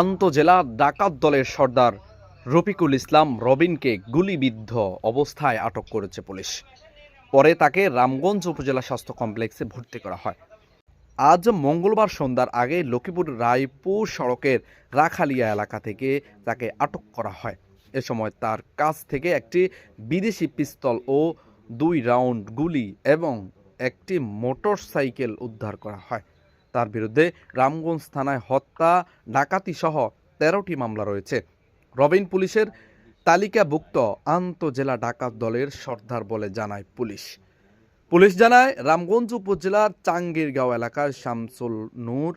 আন্তজেলা ডাকাত দলের সর্দার রফিকুল ইসলাম রবিনকে গুলিবিদ্ধ অবস্থায় আটক করেছে পুলিশ। পরে তাকে রামগঞ্জ উপজেলা স্বাস্থ্য কমপ্লেক্সে ভর্তি করা হয়। আজ মঙ্গলবার সন্ধ্যার আগে লক্ষ্মীপুর রায়পুর সড়কের রাখালিয়া এলাকা থেকে তাকে আটক করা হয়। এ সময় তার কাছ থেকে একটি বিদেশি পিস্তল ও দুই রাউন্ড গুলি এবং একটি মোটরসাইকেল উদ্ধার করা হয়। তার বিরুদ্ধে রামগঞ্জ থানায় হত্যা ডাকাতি সহ তেরোটি মামলা রয়েছে। রবিন পুলিশের তালিকাভুক্ত আন্তজেলা ডাকাত দলের সর্দার বলে জানায় পুলিশ। পুলিশ জানায়, রামগঞ্জ উপজেলার চাঙ্গিরগাঁও এলাকার শামসুল নূর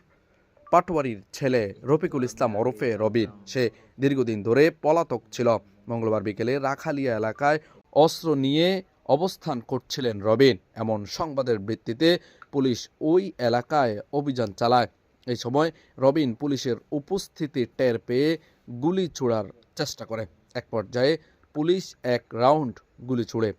পাটোয়ারির ছেলে রফিকুল ইসলাম ওরফে রবিন। সে দীর্ঘদিন ধরে পলাতক ছিল। মঙ্গলবার বিকেলে রাখালিয়া এলাকায় অস্ত্র নিয়ে অবস্থান করছিলেন রবিন, এমন সংবাদের ভিত্তিতে পুলিশ ওই এলাকায় অভিযান চালায়। এই সময় রবিন পুলিশের উপস্থিতি টের পেয়ে গুলি ছোড়ার চেষ্টা করে। এক পর্যায়ে পুলিশ এক রাউন্ড গুলি ছুড়ে।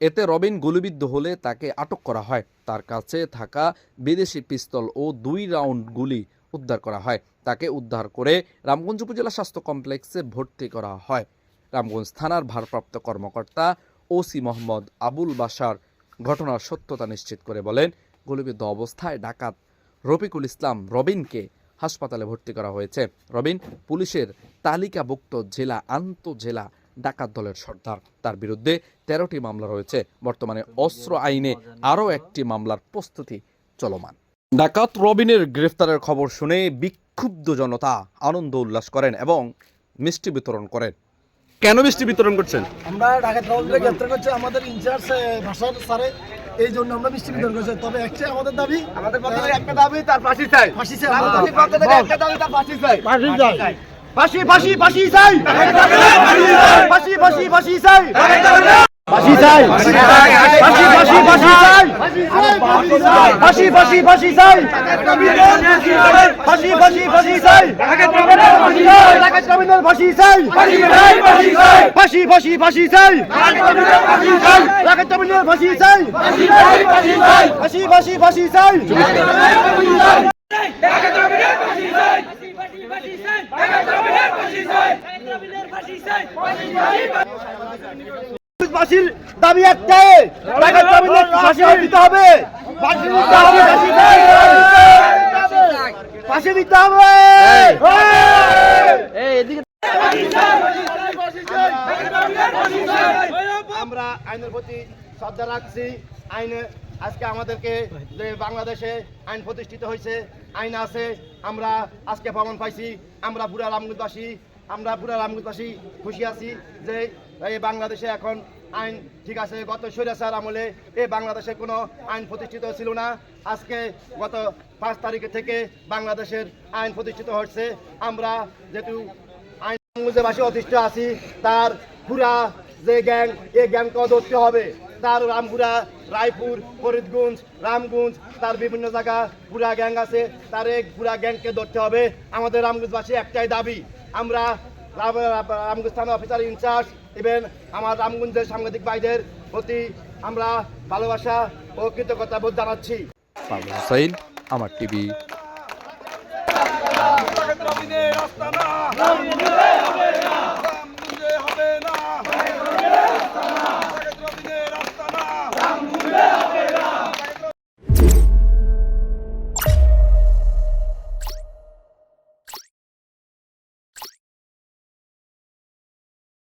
এতে রবিন গুলিবিদ্ধ হলে তাকে আটক করা হয়। তার কাছে থাকা বিদেশি পিস্তল ও দুই রাউন্ড গুলি উদ্ধার করা হয়। তাকে উদ্ধার করে রামগঞ্জ উপজেলা স্বাস্থ্য কমপ্লেক্সে ভর্তি করা হয়। রামগঞ্জ থানার ভারপ্রাপ্ত কর্মকর্তা ওসি মোহাম্মদ আবুল বাসার ঘটনার সত্যতা নিশ্চিত করে বলেন, গুলিবিদ্ধ অবস্থায় ডাকাত রফিকুল ইসলাম রবিনকে হাসপাতালে ভর্তি করা হয়েছে। রবিন পুলিশের তালিকাভুক্ত জেলা আন্তজেলা ডাকাত দলের সর্দার। তার বিরুদ্ধে তেরোটি মামলা রয়েছে। বর্তমানে অস্ত্র আইনে আরও একটি মামলার প্রস্তুতি চলমান। ডাকাত রবিনের গ্রেফতারের খবর শুনে বিক্ষুব্ধ জনতা আনন্দ উল্লাস করেন এবং মিষ্টি বিতরণ করেন। কেন মিষ্টি বিতরণ করছেন আমরা ঢাকা ট্রাভেলকে গ্রেপ্তার করছে আমাদের ইনচার্জ ভাষার স্যারে এই জন্য আমরা মিষ্টি বিতরণ করছি তবে একটাই আমাদের দাবি আমাদের পক্ষ থেকে একটা দাবি তার ফাঁসি চাই ফাঁসি চাই আমাদের পক্ষ থেকে একটা দাবি তার ফাঁসি চাই ফাঁসি চাই ফাঁসি ফাঁসি ফাঁসি চাই ফাঁসি ফাঁসি ফাঁসি চাই ফাঁসি চাই ফাঁসি ফাঁসি ফাঁসি চাই ফাঁসি ফাঁসি ফাঁসি চাই ফাঁসি ফাঁসি ফাঁসি চাই ফাঁসি চাই ফাঁসি ফাঁসি ফাঁসি চাই ঢাকা ট্রাভেলের ফাঁসি চাই ফাঁসি ফাঁসি ফাঁসি চাই ফাঁসির দাবি একটাই ফাঁসি দিতে হবে ফাঁসি দিতে হবে ফাঁসি দিতে হবে আমরা আইনের প্রতি শ্রদ্ধা রাখছি। আইনে আজকে আমাদেরকে যে বাংলাদেশে আইন প্রতিষ্ঠিত হয়েছে, আইন আছে, আমরা আজকে ভ্রমণ পাইছি। আমরা পুরা রামগঞ্জবাসী আমরা পুরা রামগঞ্জবাসী খুশি আছি যে এই বাংলাদেশে এখন আইন ঠিক আছে। গত স্বৈরাচার আমলে এই বাংলাদেশে কোনো আইন প্রতিষ্ঠিত ছিল না। আজকে গত পাঁচ তারিখে থেকে বাংলাদেশের আইন প্রতিষ্ঠিত হচ্ছে। আমরা যেহেতু বাংলাদেশবাসী অতিষ্ঠ আছি। তার পুরা যে গ্যাং এই গ্যাংকেও ধরতে হবে। তার রামপুরা, রায়পুর, ফরিদগঞ্জ, রামগঞ্জ, তার বিভিন্ন জায়গা পুরা গ্যাং আছে। তার এই পুরা গ্যাংকে ধরতে হবে। আমাদের রামগঞ্জবাসী একটাই দাবি। আমরা রামগঞ্জ থানা অফিসার ইনচার্জ ইভেন আমার রামগঞ্জের সাংবাদিক ভাইদের প্রতি আমরা ভালোবাসা ও কৃতজ্ঞতা বোধ জানাচ্ছি আমার টিভি। রবিনের আস্তানা।